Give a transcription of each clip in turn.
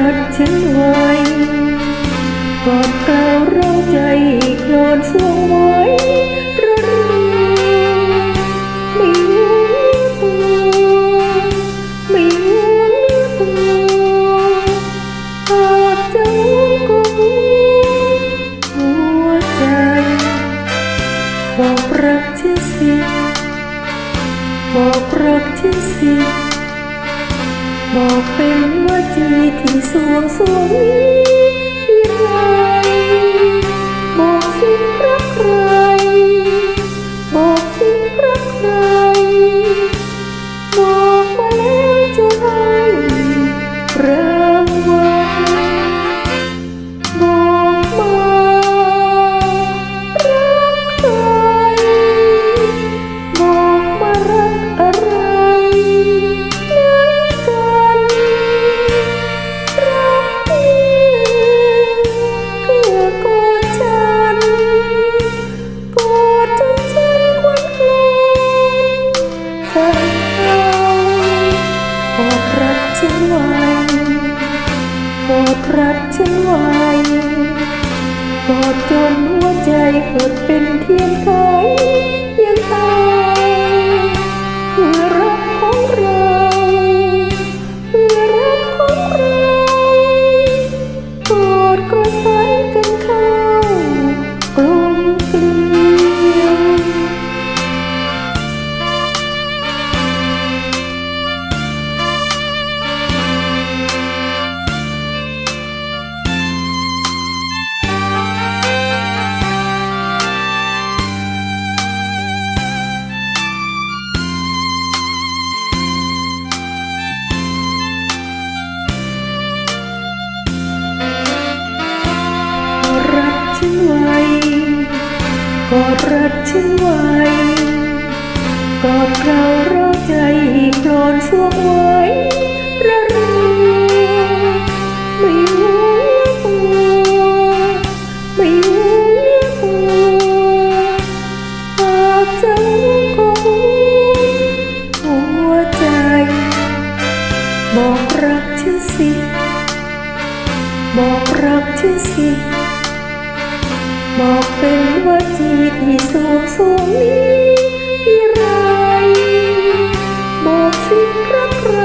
รักฉันไว้กอดกล่าวเราใจโคลนสวงไว้ระเรีไม่รู้ตัวไม่รู้ตัวอาจจะก็หัวใจ บอกรักที่สิบอกรักที่สิ บอกเป็นว่าจีที่สวงสวงนี้ที่ไรบอก ฉันไว้กอดจนหัวใจหดเป็นเทียนไข กอดรักฉันไว้กอดเราเราใจโคลนสวงไว้ระเรีไม่รู้ตัวไม่รู้ตัวหากจะก็หัวใจ บอกรักฉันสิ บอกรักฉันสิ บอกเป็นว่าจีที่สูงสูงนี้ที่ไร บอกสิรักใคร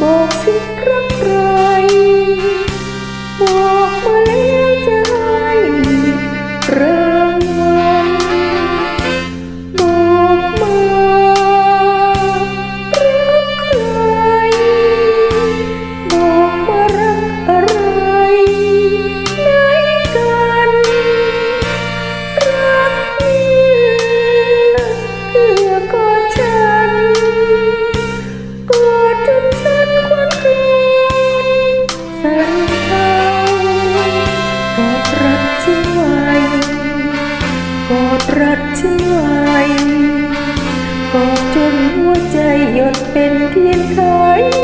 บอกสิรักใคร กอดจนหัวใจหยดเป็นเทียนไขาย